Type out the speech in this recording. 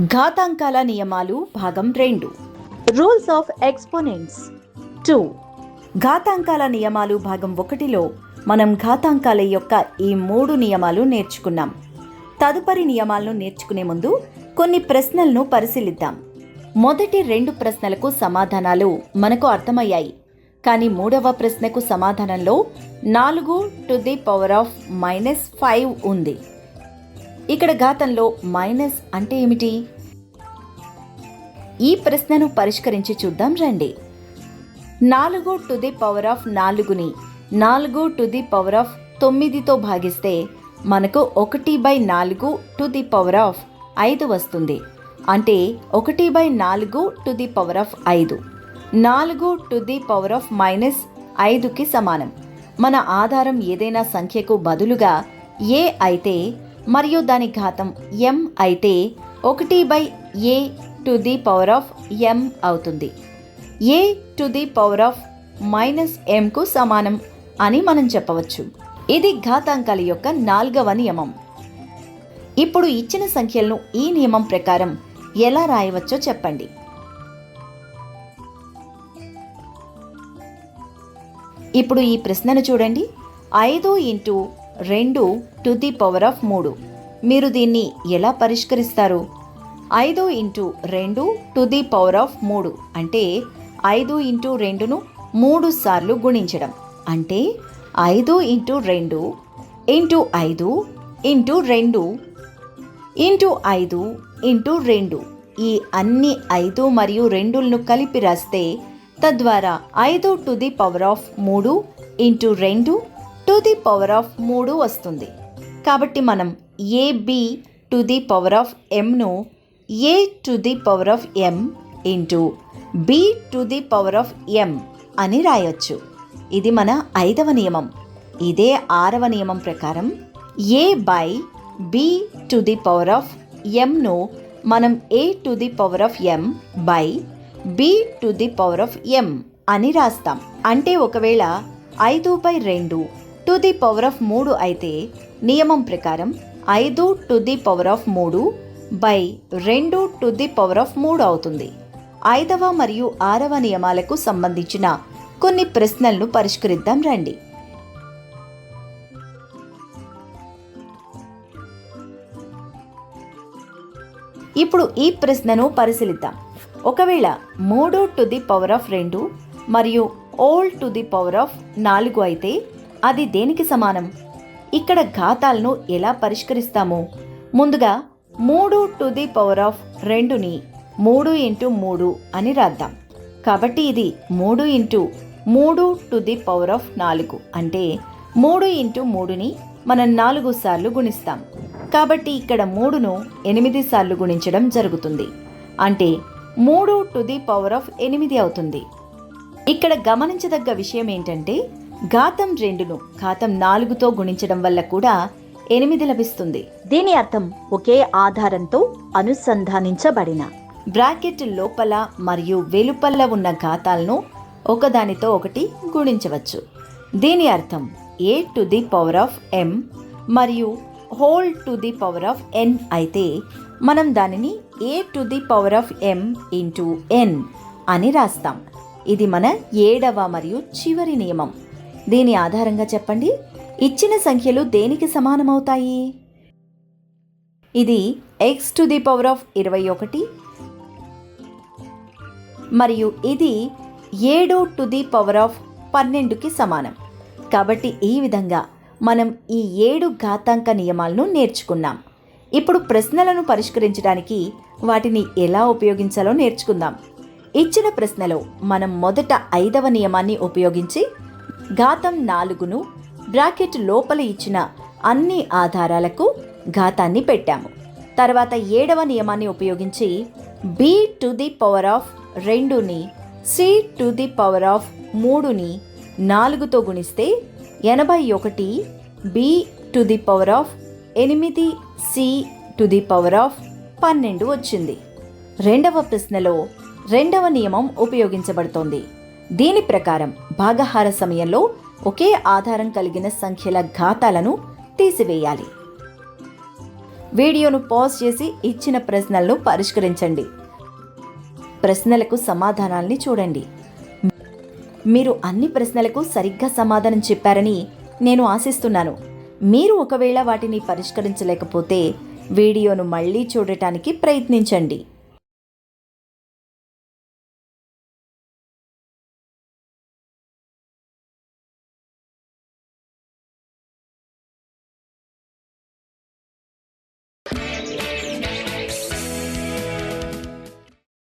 ఘాతాంకాల నియమాలు భాగం రెండు. రూల్స్ ఆఫ్ ఎక్స్పోనెంట్స్ టూ ఘాతాంకాల నియమాలు భాగం ఒకటిలో మనం ఘాతాంకాల యొక్క ఈ మూడు నియమాలు నేర్చుకున్నాం. తదుపరి నియమాలను నేర్చుకునే ముందు కొన్ని ప్రశ్నలను పరిశీలిద్దాం. మొదటి రెండు ప్రశ్నలకు సమాధానాలు మనకు అర్థమయ్యాయి. కానీ మూడవ ప్రశ్నకు సమాధానంలో నాలుగు to the power of minus five ఉంది. ఇక్కడ ఘాతంలో మైనస్ అంటే ఏమిటి? ఈ ప్రశ్నను పరిష్కరించి చూద్దాం రండి. నాలుగు టు ది పవర్ ఆఫ్ నాలుగుని నాలుగు టు ది పవర్ ఆఫ్ తొమ్మిదితో భాగిస్తే మనకు ఒకటి బై నాలుగు టు ది పవర్ ఆఫ్ ఐదు వస్తుంది. అంటే ఒకటి బై నాలుగు టు ది పవర్ ఆఫ్ ఐదు. నాలుగు to the power of minus ఐదుకి సమానం. మన ఆధారం ఏదైనా సంఖ్యకు బదులుగా ఏ అయితే మరియు దాని ఘాతం ఎం అయితే ఒకటి by A to the power of M అవుతుంది. A to the power of minus ఎంకు సమానం అని మనం చెప్పవచ్చు. ఇది ఘాతాంకాల యొక్క నాల్గవ నియమం. ఇప్పుడు ఇచ్చిన సంఖ్యలను ఈ నియమం ప్రకారం ఎలా రాయవచ్చో చెప్పండి. ఇప్పుడు ఈ ప్రశ్నను చూడండి. ఐదు ఇంటూ రెండు టు ది పవర్ ఆఫ్ మూడు. మీరు దీన్ని ఎలా పరిష్కరిస్తారు? ఐదు ఇంటూ రెండు టు ది పవర్ ఆఫ్ మూడు అంటే ఐదు ఇంటూ రెండును మూడు సార్లు గుణించడం. అంటే ఐదు ఇంటూ రెండు ఇంటూ ఐదు ఇంటూ రెండు ఇంటూ ఐదు ఇంటూ రెండు. ఈ అన్ని ఐదు మరియు రెండులను కలిపి రాస్తే తద్వారా ఐదు టు ది పవర్ ఆఫ్ మూడు ఇంటూ రెండు టు ది పవర్ ఆఫ్ మూడు వస్తుంది. కాబట్టి మనం AB to the power of ఎంను A to the power of M into B to the power of M అని రాయొచ్చు. ఇది మన ఐదవ నియమం. ఇదే ఆరవ నియమం ప్రకారం A by B to the power of ఎంను మనం A to the power of M by B to the power of M అని రాస్తాం. అంటే ఒకవేళ ఐదు బై రెండు టు ది పవర్ ఆఫ్ మూడు అయితే నియమం ప్రకారం ఐదు టు ది పవర్ ఆఫ్ మూడు బై రెండు టు ది పవర్ ఆఫ్ మూడు అవుతుంది. ఐదవ మరియు ఆరవ నియమాలకు సంబంధించిన కొన్ని ప్రశ్నలను పరిష్కరిద్దాం రండి. ఇప్పుడు ఈ ప్రశ్నను పరిశీలిద్దాం. ఒకవేళ మూడు టు ది పవర్ ఆఫ్ రెండు మరియు whole to the power of నాలుగు అయితే అది దేనికి సమానం? ఇక్కడ ఘాతాలను ఎలా పరిష్కరిస్తాము? ముందుగా మూడు టు ది పవర్ ఆఫ్ రెండుని మూడు ఇంటూ మూడు అని రాద్దాం. కాబట్టి ఇది మూడు ఇంటూ మూడు టు ది పవర్ ఆఫ్ నాలుగు. అంటే మూడు ఇంటూ మూడుని మనం నాలుగు సార్లు గుణిస్తాం. కాబట్టి ఇక్కడ మూడును ఎనిమిది సార్లు గుణించడం జరుగుతుంది. అంటే మూడు టు ది పవర్ ఆఫ్ ఎనిమిది అవుతుంది. ఇక్కడ గమనించదగ్గ విషయం ఏంటంటే ఘాతం రెండును ఘాతం నాలుగుతో గుణించడం వల్ల కూడా ఎనిమిది లభిస్తుంది. దీని అర్థం ఒకే ఆధారంతో అనుసంధానించబడిన. బ్రాకెట్ లోపల మరియు వెలుపల ఉన్న ఘాతాలను ఒకదానితో ఒకటి గుణించవచ్చు. దీని అర్థం A to the power of M మరియు whole to the power of N అయితే మనం దానిని A to the power of M into N అని రాస్తాం. ఇది మన ఏడవ మరియు చివరి నియమం. దీని ఆధారంగా చెప్పండి. ఇచ్చిన సంఖ్యలు దేనికి సమానమవుతాయి? ఇది x to the power of ఇరవై ఒకటి మరియు ఇది ఏడు టు ది పవర్ ఆఫ్ పన్నెండుకి సమానం. కాబట్టి ఈ విధంగా మనం ఈ ఏడు ఘాతాంక నియమాలను నేర్చుకున్నాం. ఇప్పుడు ప్రశ్నలను పరిష్కరించడానికి వాటిని ఎలా ఉపయోగించాలో నేర్చుకుందాం. ఇచ్చిన ప్రశ్నలో మనం మొదట ఐదవ నియమాన్ని ఉపయోగించి ఘాతం నాలుగును బ్రాకెట్ లోపల ఇచ్చిన అన్ని ఆధారాలకు ఘాతాన్ని పెట్టాము. తర్వాత ఏడవ నియమాన్ని ఉపయోగించి B to the power of రెండుని C to the power of మూడుని నాలుగుతో గుణిస్తే ఎనభై ఒకటి B to the power of ఎనిమిది C to the power of పన్నెండు వచ్చింది. రెండవ ప్రశ్నలో రెండవ నియమం ఉపయోగించబడుతోంది. దీని ప్రకారం భాగహార సమయంలో ఒకే ఆధారం కలిగిన సంఖ్యల ఘాతాలను తీసివేయాలి. వీడియోను పాజ్ చేసి ఇచ్చిన ప్రశ్నలను పరిష్కరించండి. ప్రశ్నలకు సమాధానాల్ని చూడండి. మీరు అన్ని ప్రశ్నలకు సరిగ్గా సమాధానం చెప్పారని నేను ఆశిస్తున్నాను. మీరు ఒకవేళ వాటిని పరిష్కరించలేకపోతే వీడియోను మళ్ళీ చూడటానికి ప్రయత్నించండి.